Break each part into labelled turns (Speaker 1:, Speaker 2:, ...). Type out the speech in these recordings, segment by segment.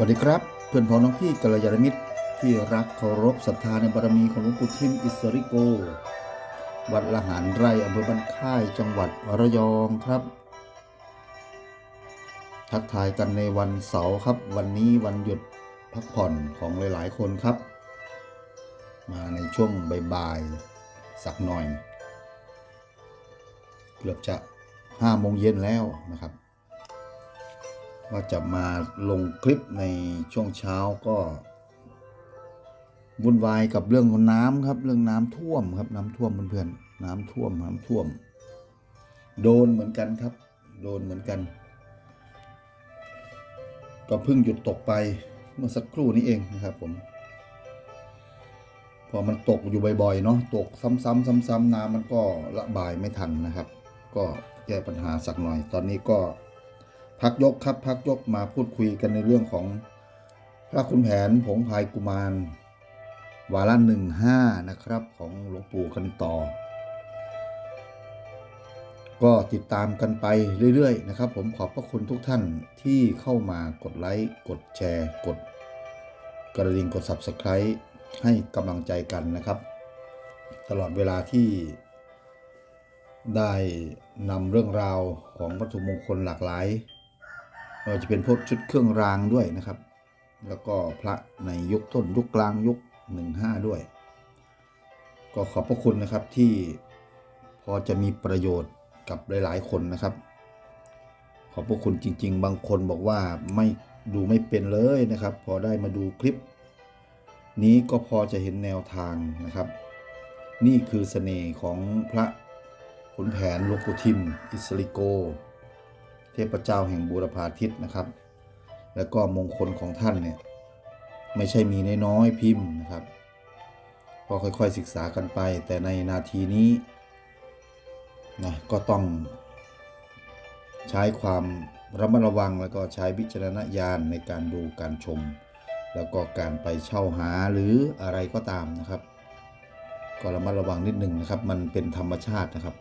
Speaker 1: วัสดีครับ เพื่อนพ้องน้องพี่กัลยาณมิตร ที่รักเคารพศรัทธาในบารมีของหลวงปู่ทิมอิสริโก วัดละหารไร่อำเภอบ้านค่ายจังหวัดระยองครับ ทักทายกันในวันเสาร์ครับ วันนี้วันหยุดพักผ่อนของหลาย ๆ คนครับ มาในช่วงบ่ายๆสักหน่อย เกือบจะห้าโมงเย็นแล้วนะครับ ว่าจะมาลงคลิปในช่วงเช้าก็วุ่นวายกับเรื่องน้ำครับ เรื่องน้ำท่วมครับ น้ำท่วมเพื่อนๆน้ำท่วมน้ำท่วม โดนเหมือนกันครับ โดนเหมือนกัน ก็เพิ่งหยุดตกไปเมื่อสักครู่นี้เองนะครับผม พอมันตกอยู่บ่อยๆเนาะตกซ้ำๆซ้ำๆน้ำมันก็ระบายไม่ทันนะครับ ก็แก้ปัญหาสักหน่อย ตอนนี้ก็ พักยกครับพักยกมาพูดคุยกันในเรื่องของพระคุณแผนผงพายกุมาร วาระหนึ่งห้านะครับของหลวงปู่กันต่อ ก็ติดตามกันไปเรื่อยๆ นะครับ ผมขอบพระคุณทุกท่านที่เข้ามากดไลค์กดแชร์ กดกระดิ่งกด Subscribe ให้กำลังใจกันนะครับ ตลอดเวลาที่ได้นำเรื่องราวของวัตถุมงคลหลากหลาย ไม่ว่าจะเป็นพวกชุดเครื่องรางด้วยนะครับ แล้วก็พระในยุคต้นยุคกลางยุคหนึ่งห้าด้วย ก็ขอบพระคุณนะครับที่พอจะมีประโยชน์กับหลาย ๆ คนนะครับ ขอบพระคุณจริง ๆ บางคนบอกว่าไม่ดูไม่เป็นเลยนะครับ พอได้มาดูคลิป นี้ก็พอจะเห็นแนวทางนะครับ นี่คือเสน่ห์ของพระขุนแผนหลวงปู่ทิม อิสริโก พเจ้าแห่งบูรพาทิตนะครับ แล้วก็มงคลของท่านเนี่ยไม่ใช่มีน้อยๆพิมพ์นะครับ ก็ค่อยๆศึกษากันไป แต่ในนาทีนี้นะก็ต้องใช้ความระมัดระวังแล้วก็ใช้วิจารณญาณในการดูการชม แล้วก็การไปเช่าหาหรืออะไรก็ตามนะครับ ก็ระมัดระวังนิดหนึ่งนะครับ มันเป็นธรรมชาตินะครับ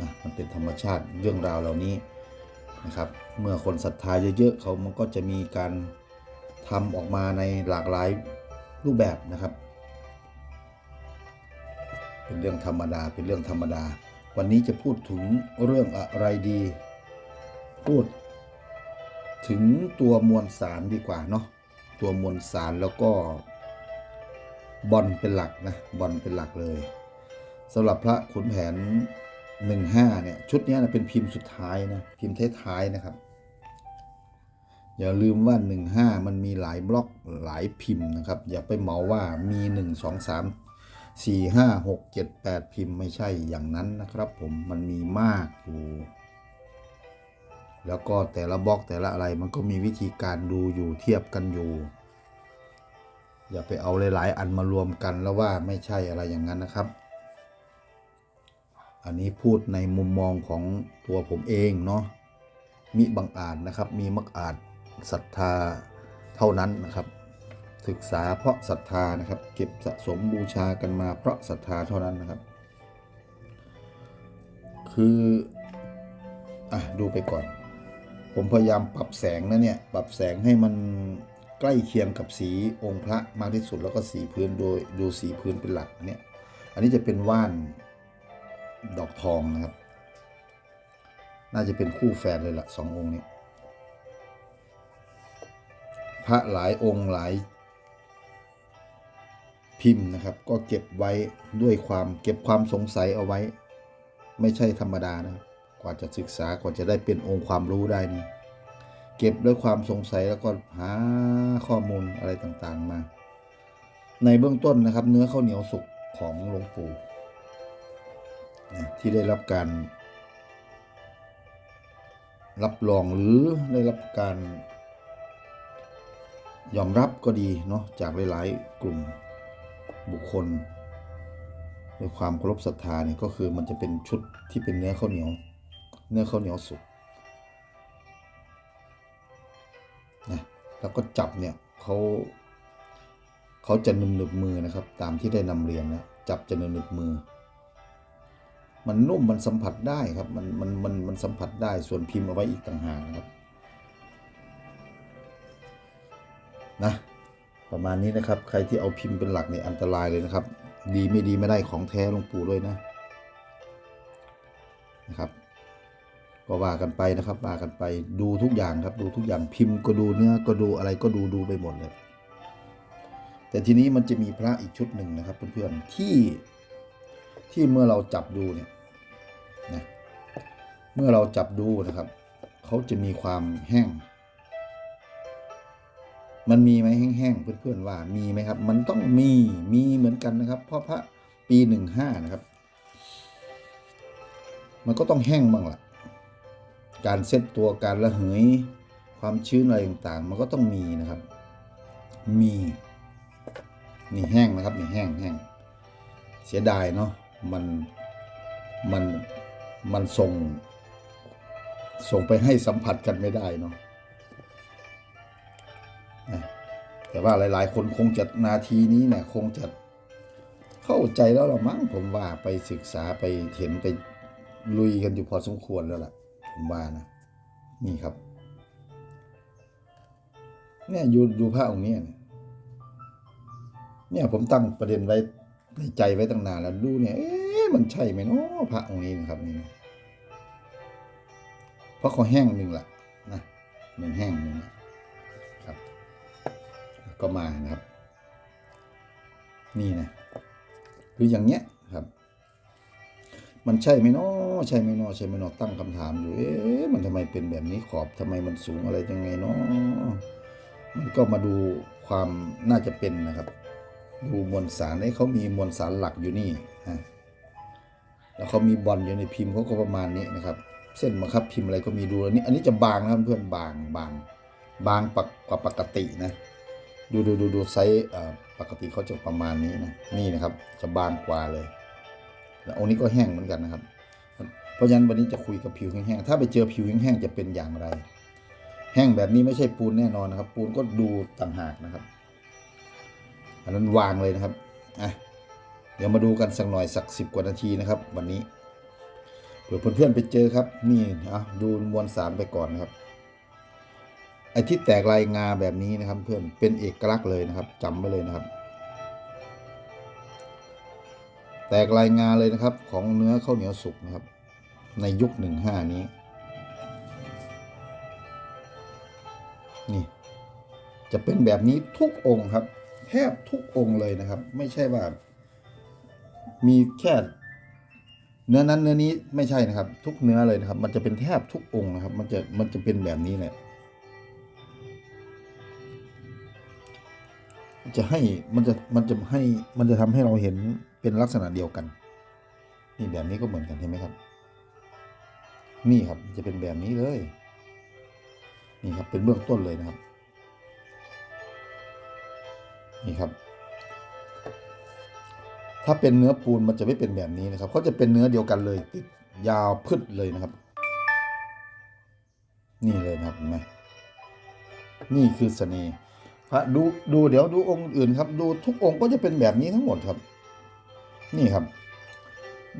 Speaker 1: นะมันเป็นธรรมชาติเรื่องราวเหล่านี้ นะครับ เมื่อคนศรัทธาเยอะๆเขามันก็จะมีการทำออกมาในหลากหลายรูปแบบนะครับ เป็นเรื่องธรรมดาเป็นเรื่องธรรมดา วันนี้จะพูดถึงเรื่องอะไรดี พูดถึงตัวมวลสารดีกว่าเนาะตัวมวลสารแล้วก็บอลเป็นหลักนะบอลเป็นหลักเลยสำหรับพระขุนแผน 15เนี่ยชุดนี้นะเป็นพิมพ์สุดท้ายนะพิมพ์ท้ายๆนะครับ อย่าลืมว่า 15 มันมีหลายบล็อกหลายพิมพ์นะครับ อย่าไปเหมาว่ามี 1 2 3 4 5 6 7 8 พิมพ์ไม่ใช่อย่างนั้นนะครับ ผมมันมีมากอยู่แล้วก็แต่ละบล็อกแต่ละอะไรมันก็มีวิธีการดูอยู่เทียบกันอยู่ อย่าไปเอาหลาย ๆ อันมารวมกันแล้วว่าไม่ใช่อะไรอย่างนั้นนะครับ อันนี้พูดในมุมมองของตัวผมเองเนาะมิบังอาจนะครับ มีมักอาจศรัทธาเท่านั้นนะครับ ศึกษาเพราะศรัทธานะครับ เก็บสะสมบูชากันมาเพราะศรัทธาเท่านั้นนะครับ คืออะดูไปก่อน ผมพยายามปรับแสงนะเนี่ย ปรับแสงให้มันใกล้เคียงกับสีองค์พระมากที่สุดแล้วก็สีพื้นโดยดูสีพื้นเป็นหลักเนี่ย อันนี้จะเป็นว่าน ดอกทองนะครับ น่าจะเป็นคู่แฝดเลยละสององค์นี้ พระหลายองค์หลายพิมพ์นะครับ ก็เก็บไว้ด้วยความเก็บความสงสัยเอาไว้ ไม่ใช่ธรรมดานะกว่าจะศึกษากว่าจะได้เป็นองค์ความรู้ได้นี่เก็บด้วยความสงสัยแล้วก็หาข้อมูลอะไรต่างๆมา ในเบื้องต้นนะครับ เนื้อข้าวเหนียวสุกของหลวงปู่ ที่ได้รับการ รับรองหรือได้รับการยอมรับก็ดีเนาะจากหลาย ๆ กลุ่มบุคคลด้วยความเคารพศรัทธาเนี่ยก็คือมันจะเป็นชุดที่เป็นเนื้อข้าวเหนียว เนื้อข้าวเหนียวสุกนะแล้วก็จับเนี่ยเขาเขาจะนุ่มหนึบมือนะครับ ตามที่ได้นำเรียนนะจับจะนุ่มหนึบมือ มันนุ่มมันสัมผัสได้ครับ มันมันมันมันสัมผัสได้ส่วนพิมพ์เอาไว้อีกต่างหากนะครับนะประมาณนี้นะครับ ใครที่เอาพิมพ์เป็นหลักเนี่ยอันตรายเลยนะครับ ดีไม่ดีไม่ได้ของแท้หลวงปู่ด้วยนะนะครับ ก็ว่ากันไปนะครับว่ากันไปดูทุกอย่างครับ ดูทุกอย่างพิมพ์ก็ดูเนื้อก็ดูอะไรก็ดูดูไปหมดเลยแต่ทีนี้มันจะมีพระอีกชุดหนึ่งนะครับเพื่อนๆที่ ที่เมื่อเราจับดูเนี่ยนะเมื่อเราจับดูนะครับ เขาจะมีความแห้ง มันมีไหมแห้งๆเพื่อนๆว่ามีไหมครับ มันต้องมีมีเหมือนกันนะครับ เพราะพระปีหนึ่งห้านะครับ มันก็ต้องแห้งบ้างล่ะการเซตตัวการระเหยความชื้นอะไรต่างๆ มันก็ต้องมีนะครับ มี นี่แห้งนะครับ นี่แห้งแห้งเสียดายเนาะ มันมันมันส่ง ส่งไปให้สัมผัสกันไม่ได้เนาะแต่ว่าหลาย ๆ คนคงจะนาทีนี้เนี่ยคงจะเข้าใจแล้วละมั้งผมว่าไปศึกษาไปเห็นไปลุยกันอยู่พอสมควรแล้วล่ะ ผมว่านะ นี่ครับ เนี่ยอยู่ดูผ้าองค์นี้เนี่ยเนี่ยผมตั้งประเด็นไว้ ในใจไว้ตั้งนานแล้วดูเนี่ยเอ๊ะมันใช่ไหมเนาะพระองค์นี้นะครับนี่นะเพราะเขาแห้งหนึ่งละนะหนึ่งแห้งหนึ่งนะครับ ก็มานะครับ นี่นะคืออย่างเงี้ยครับ มันใช่ไหมเนาะใช่ไหมเนาะใช่ไหมเนาะตั้งคำถามอยู่ เอ๊ะมันทำไมเป็นแบบนี้ขอบทำไมมันสูงอะไรยังไงเนาะมันก็มาดูความน่าจะเป็นนะครับ ดูมวลสารให้เขามีมวลสารหลักอยู่นี่นะแล้วเขามีบอลอยู่ในพิมพ์เขาก็ประมาณนี้นะครับ เส้นบังคับพิมพ์อะไรก็มีดูอันนี้อันนี้จะบางนะเพื่อนบางบางบางปกกว่าปกตินะ ดูดูดูดูไซส์ปกติเขาจะประมาณนี้นะนี่นะครับ จะบางกว่าเลยแล้วองนี้ก็แห้งเหมือนกันนะครับ เพราะฉะนั้นวันนี้จะคุยกับผิวแห้งๆถ้าไปเจอผิวแห้งๆจะเป็นอย่างไร แห้งแบบนี้ไม่ใช่ปูนแน่นอนนะครับ ปูนก็ดูต่างหากนะครับ อันนั้นวางเลยนะครับอะเดี๋ยวมาดูกันสักหน่อยสักสิบกว่านาทีนะครับ วันนี้เผื่อเพื่อนๆไปเจอครับ นี่อะดูมวลสารไปก่อนนะครับไอ้ที่แตกลายงาแบบนี้นะครับ เพื่อนเป็นเอกลักษณ์เลยนะครับจำไว้เลยนะครับ แตกลายงาเลยนะครับ ของเนื้อข้าวเหนียวสุกนะครับ ในยุคหนึ่งห้านี้ นี่ จะเป็นแบบนี้ทุกองค์ครับ ทบทุกองค์เลยนะครับ ไม่ใช่ว่า มีแค่เนื้อนั้นเนื้อนี้ไม่ใช่นะครับ ทุกเนื้อเลยนะครับ มันจะเป็นแทบทุกองค์นะครับ มันจะมันจะเป็นแบบนี้แหละจะให้มันจะมันจะให้มันจะทำให้เราเห็นเป็นลักษณะเดียวกันนี่แบบนี้ก็เหมือนกันเห็นไหมครับ นี่ครับจะเป็นแบบนี้เลย นี่ครับเป็นเบื้องต้นเลยนะครับ นี่ครับ ถ้าเป็นเนื้อปูนมันจะไม่เป็นแบบนี้นะครับเขาจะเป็นเนื้อเดียวกันเลยติดยาวพึดเลยนะครับ นี่เลยนะครับเห็นไหมนี่คือเสน่ห์พระดูดูเดี๋ยวดูองค์อื่นครับ ดูทุกองค์ก็จะเป็นแบบนี้ทั้งหมดครับ นี่ครับ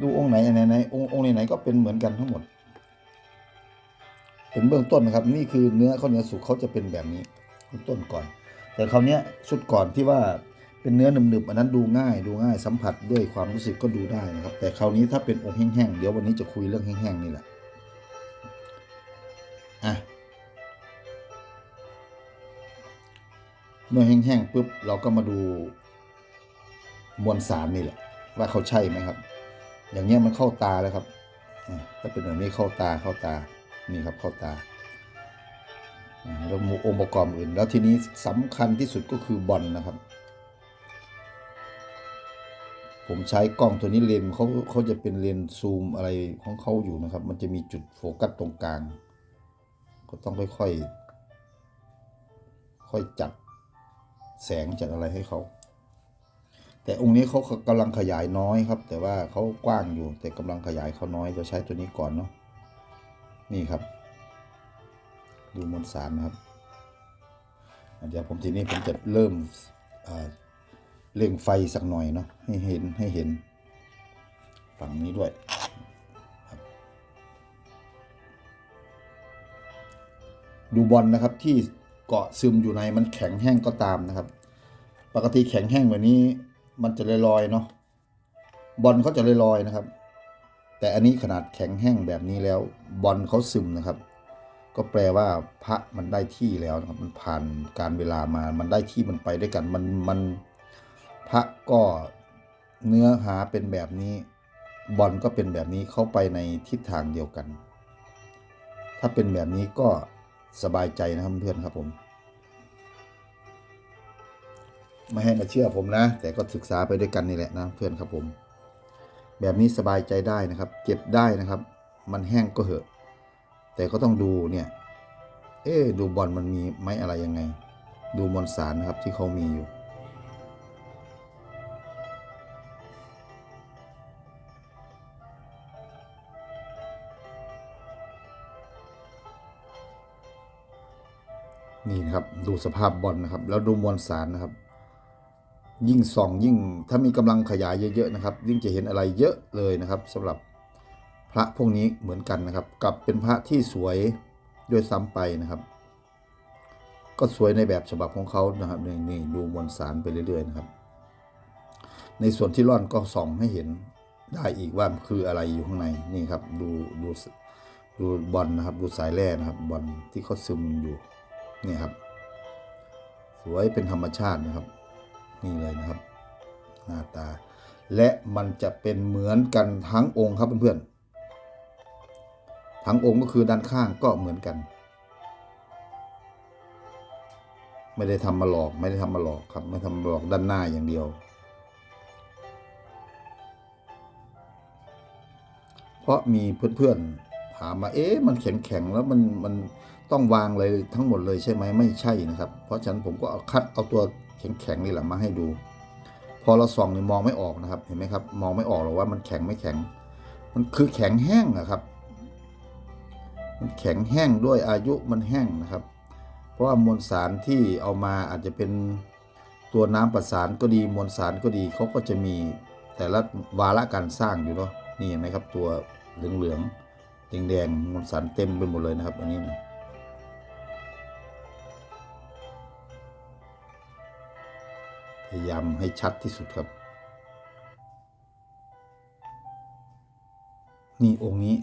Speaker 1: ดูองค์ไหนไหนไหนองค์องค์ไหนๆก็เป็นเหมือนกันทั้งหมด เป็นเบื้องต้นนะครับ นี่คือเนื้อข้าวเหนียวสุกเขาจะเป็นแบบนี้เบื้องต้นก่อน แต่คราวนี้ชุดก่อนที่ว่าเป็นเนื้อหนึบๆอันนั้นดูง่าย ดูง่ายสัมผัสด้วยความรู้สึกก็ดูได้นะครับ แต่คราวนี้ถ้าเป็นองค์แห้งๆเดี๋ยววันนี้จะคุยเรื่องแห้งๆนี่แหละอะเมื่อแห้งๆปุ๊บเราก็มาดูมวลสารนี่แหละ ว่าเขาใช่ไหมครับ อย่างเงี้ยมันเข้าตาแล้วครับถ้าเป็นแบบนี้เข้าตาเข้าตานี่ครับเข้าตา แล้วองค์ประกอบอื่น แล้วทีนี้สำคัญที่สุดก็คือบอลนะครับ ผมใช้กล้องตัวนี้เลนเขาเขาจะเป็นเลนซูมอะไรของเขาอยู่นะครับ มันจะมีจุดโฟกัสตรงกลาง ก็ต้องค่อยๆค่อยจัดแสงจัดอะไรให้เขา แต่องค์นี้เขากำลังขยายน้อยครับ แต่ว่าเขากว้างอยู่แต่กำลังขยายเขาน้อยจะใช้ตัวนี้ก่อนเนาะนี่ครับ ดูมวลสารนะครับ เดี๋ยวผมทีนี้ผมจะเริ่มเร่งไฟสักหน่อยเนาะให้เห็นให้เห็นฝั่งนี้ด้วยดูบอลนะครับที่เกาะซึมอยู่ในมันแข็งแห้งก็ตามนะครับ ปกติแข็งแห้งแบบนี้มันจะลอยๆเนาะบอลเขาจะลอยๆนะครับ แต่อันนี้ขนาดแข็งแห้งแบบนี้แล้วบอลเขาซึมนะครับ ก็แปลว่าพระมันได้ที่แล้วนะครับมันผ่านการเวลามามันได้ที่มันไปด้วยกันมันมันพระก็เนื้อหาเป็นแบบนี้บอลก็เป็นแบบนี้เข้าไปในทิศทางเดียวกัน ถ้าเป็นแบบนี้ก็สบายใจนะครับเพื่อนครับผม ไม่ให้มาเชื่อผมนะ แต่ก็ศึกษาไปด้วยกันนี่แหละนะเพื่อนครับผม แบบนี้สบายใจได้นะครับ เก็บได้นะครับ มันแห้งก็เหอะ แต่ก็ต้องดูเนี่ย เอ๊ดูบอลมันมีไหมอะไรยังไง ดูมวลสารนะครับที่เขามีอยู่ นี่นะครับดูสภาพบอลนะครับ แล้วดูมวลสารนะครับ ยิ่งส่องยิ่งถ้ามีกำลังขยายเยอะๆนะครับ ยิ่งจะเห็นอะไรเยอะเลยนะครับสำหรับ พระพวกนี้เหมือนกันนะครับกลับเป็นพระที่สวยด้วยซ้ำไปนะครับ ก็สวยในแบบฉบับของเขานะครับนี่นี่ดูมวลสารไปเรื่อยๆนะครับ ในส่วนที่ร่อนก็ส่องให้เห็นได้อีกว่าคืออะไรอยู่ข้างในนี่ครับ ดูดูดูบอลนะครับ ดูสายแร่นะครับ บอลที่เขาซึมอยู่นี่ครับ สวยเป็นธรรมชาตินะครับ นี่เลยนะครับ หน้าตา และมันจะเป็นเหมือนกันทั้งองค์ครับเพื่อนๆ ทั้งองค์ก็คือด้านข้างก็เหมือนกัน ไม่ได้ทำมาหลอกไม่ได้ทำมาหลอกครับ ไม่ทำมาหลอกด้านหน้าอย่างเดียว เพราะมีเพื่อนๆถามมาเอ๊ะมันแข็งๆแล้วมันมันต้องวางเลยทั้งหมดเลยใช่ไหมไม่ใช่นะครับ เพราะฉะนั้นผมก็เอาคัดเอาตัวแข็งๆนี่แหละมาให้ดู พอเราส่องนี่มองไม่ออกนะครับ เห็นไหมครับ มองไม่ออกหรอกว่ามันแข็งไม่แข็ง มันคือแข็งแห้งนะครับ มันแข็งแห้งด้วยอายุมันแห้งนะครับ เพราะว่ามวลสารที่เอามาอาจจะเป็นตัวน้ำประสานก็ดีมวลสารก็ดีเขาก็จะมีแต่ละวาระการสร้างอยู่เนาะนี่เห็นไหมครับตัวเหลืองๆแดงๆมวลสารเต็มไปหมดเลยนะครับอันนี้นะพยายามให้ชัดที่สุดครับ นี่องค์นี้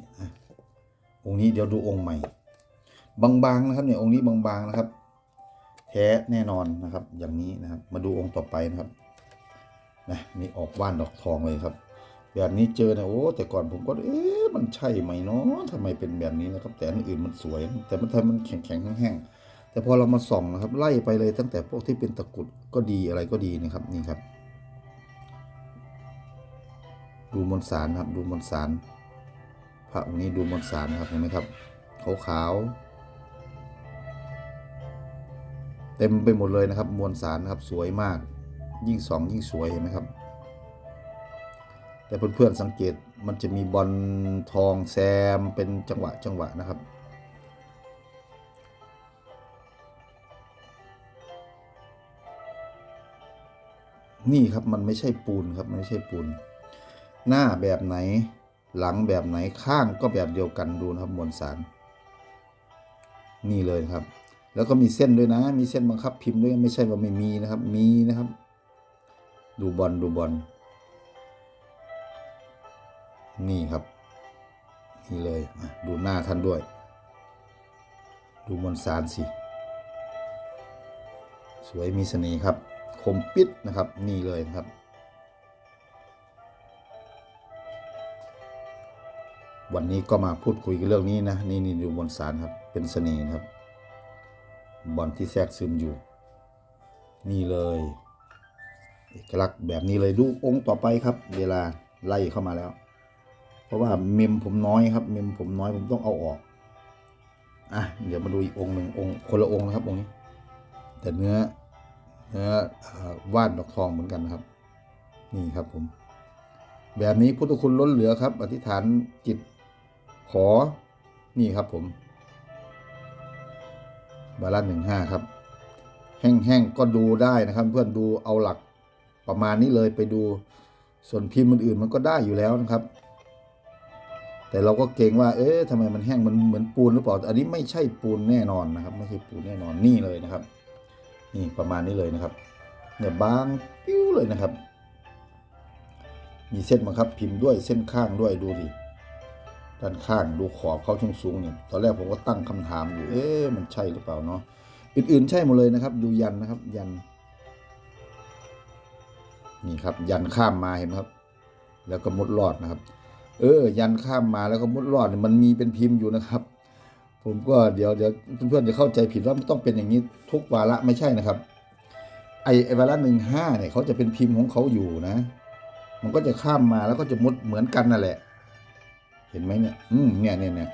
Speaker 1: องค์นี้เดี๋ยวดูองค์ใหม่ บางๆนะครับเนี่ยองค์นี้บางๆนะครับ แท้แน่นอนนะครับ อย่างนี้นะครับ มาดูองค์ต่อไปนะครับนะนี่ออกว่านดอกทองเลยครับ แบบนี้เจอนะโอ้แต่ก่อนผมก็เอ๊ะมันใช่ไหมเนาะทำไมเป็นแบบนี้นะครับ แต่อันอื่นมันสวย แต่มันทำมันแข็งแข็งแห้งๆแต่พอเรามาส่องนะครับ ไล่ไปเลยตั้งแต่พวกที่เป็นตะกุดก็ดีอะไรก็ดีนะครับนี่ครับ ดูมวลสารครับดูมวลสาร พระองค์นี้ดูมวลสารนะครับเห็นไหมครับขาวๆเต็มไปหมดเลยนะครับ มวลสารนะครับสวยมาก ยิ่งสองยิ่งสวยเห็นไหมครับ แต่เพื่อนๆสังเกตมันจะมีบอลทองแซมเป็นจังหวะจังหวะนะครับ นี่ครับมันไม่ใช่ปูนครับไม่ใช่ปูน หน้าแบบไหน หลังแบบไหนข้างก็แบบเดียวกันดูนะครับมวลสาร นี่เลยครับ แล้วก็มีเส้นด้วยนะ มีเส้นบังคับพิมพ์ด้วยไม่ใช่ว่าไม่มีนะครับ มีนะครับ ดูบอลดูบอลนี่ครับ นี่เลยดูหน้าท่านด้วย ดูมวลสารสิสวยมีเสน่ห์ครับ คมปิดนะครับ นี่เลยครับ วันนี้ก็มาพูดคุยกันเรื่องนี้นะ นี่นี่ดูมวลสารครับ เป็นเสน่ห์ครับบอลที่แทรกซึมอยู่ นี่เลยเอกลักษณ์แบบนี้เลยดูองค์ต่อไปครับ เวลาไล่เข้ามาแล้ว เพราะว่าเมมผมน้อยครับ เมมผมน้อยผมต้องเอาออกอะเดี๋ยวมาดูอีกองค์หนึ่งองค์คนละองค์นะครับองค์นี้ แต่เนื้อเนื้อเอ่อว่านดอกทองเหมือนกันนะครับ นี่ครับผม แบบนี้พุทธคุณล้นเหลือครับ อธิษฐานจิต ขอนี่ครับผม บาลานหนึ่งห้าครับ แห้งๆก็ดูได้นะครับ เพื่อนดูเอาหลักประมาณนี้เลยไปดู ส่วนพิมพ์อื่นๆมันก็ได้อยู่แล้วนะครับ แต่เราก็เกรงว่า เอ๊ะทำไมมันแห้งมันเหมือนปูนหรือเปล่าอันนี้ไม่ใช่ปูนแน่นอนนะครับ ไม่ใช่ปูนแน่นอนนี่เลยนะครับ นี่ประมาณนี้เลยนะครับเนี่ยบางปิ้วเลยนะครับ มีเส้นบังคับพิมพ์ด้วยเส้นข้างด้วยดูดิ ด้านข้างดูขอบเขาช่วงสูงเนี่ยตอนแรกผมก็ตั้งคำถามอยู่ เอ๊ะมันใช่หรือเปล่าเนาะอื่นๆใช่หมดเลยนะครับ ดูยันนะครับ ยัน นี่ครับ ยันข้ามมาเห็นไหมครับ แล้วก็มุดลอดนะครับ เออ ยันข้ามมาแล้วก็มุดลอดเนี่ยมันมีเป็นพิมพ์อยู่นะครับ ผมก็เดี๋ยวเดี๋ยวเพื่อนๆจะเข้าใจผิดว่ามันต้องเป็นอย่างนี้ทุกวาระไม่ใช่นะครับ ไอไอวาระหนึ่งห้าเนี่ยเขาจะเป็นพิมพ์ของเขาอยู่นะ มันก็จะข้ามมาแล้วก็จะมุดเหมือนกันนั่นแหละ เห็นไหมเนี่ย อืมเนี่ยเนี่ยเนี่ย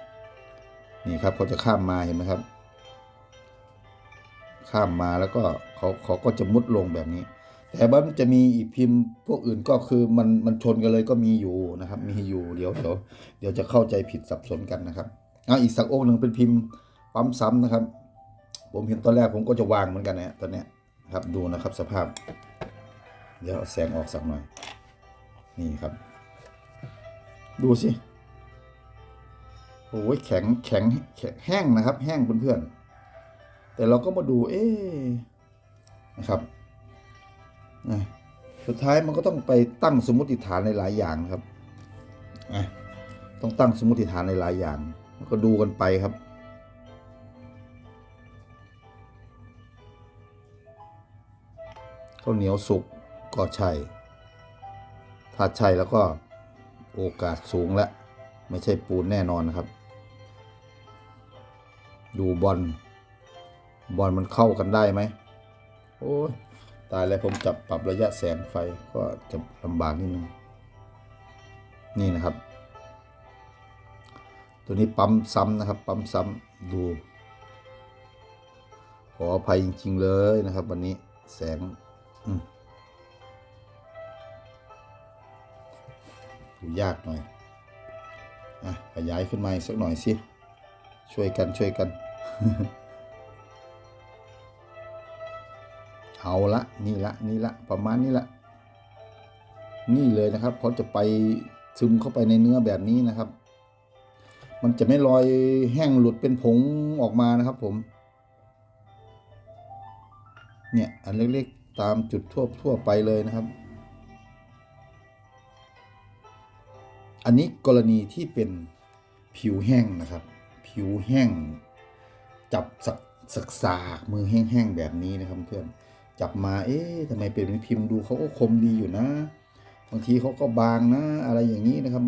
Speaker 1: นี่ครับเขาจะข้ามมาเห็นไหมครับ ข้ามมาแล้วก็เขาเขาก็จะมุดลงแบบนี้ แต่ว่านจะมีอีกพิมพ์พวกอื่นก็คือมันมันชนกันเลยก็มีอยู่นะครับ มีอยู่เดี๋ยวเดี๋ยวเดี๋ยวจะเข้าใจผิดสับสนกันนะครับเอาอีกสักองค์หนึ่งเป็นพิมพ์ปั๊มซ้ำนะครับ ผมเห็นตอนแรกผมก็จะวางเหมือนกันนะตอนเนี้ยครับดูนะครับสภาพ เดี๋ยวแสงออกสักหน่อย นี่ครับ ดูสิ อ้ยแข็งแข็งแข็งแห้งนะครับ แห้งเพื่อนๆแต่เราก็มาดู เอ๊นะครับนะสุดท้ายมันก็ต้องไปตั้งสมมติฐานในหลายอย่างครับอะต้องตั้งสมมติฐานในหลายอย่างก็ดูกันไปครับข้าวเหนียวสุกก็ใช่ถ้าใช่แล้วก็โอกาสสูงแล้ว ไม่ใช่ปูนแน่นอนนะครับ ดูบอลบอลมันเข้ากันได้ไหมโอ้ยตายแล้วผมจับปรับระยะแสงไฟก็จะลำบากนิดนึงนี่นะครับ ตัวนี้ปั๊มซ้ำนะครับ ปั๊มซ้ำดู ขออภัยจริง ๆ เลยนะครับ วันนี้แสงดูยากหน่อยอะขยายขึ้นมาสักหน่อยสิ ช่วยกันช่วยกัน เอาละนี่ละนี่ละประมาณนี้ละนี่เลยนะครับเขาจะไปซึมเข้าไปในเนื้อแบบนี้นะครับ มันจะไม่ลอยแห้งหลุดเป็นผงออกมานะครับผม เนี่ยอันเล็กๆตามจุดทั่วทั่วไปเลยนะครับ อันนี้กรณีที่เป็นผิวแห้งนะครับ ผิวแห้ง จับสักสักสากมือแห้งๆแบบนี้นะครับเพื่อนจับมาเอ๊ะทำไมเป็นพิมพ์ดูเขาก็คมดีอยู่นะ บางทีเขาก็บางนะ อะไรอย่างนี้นะครับ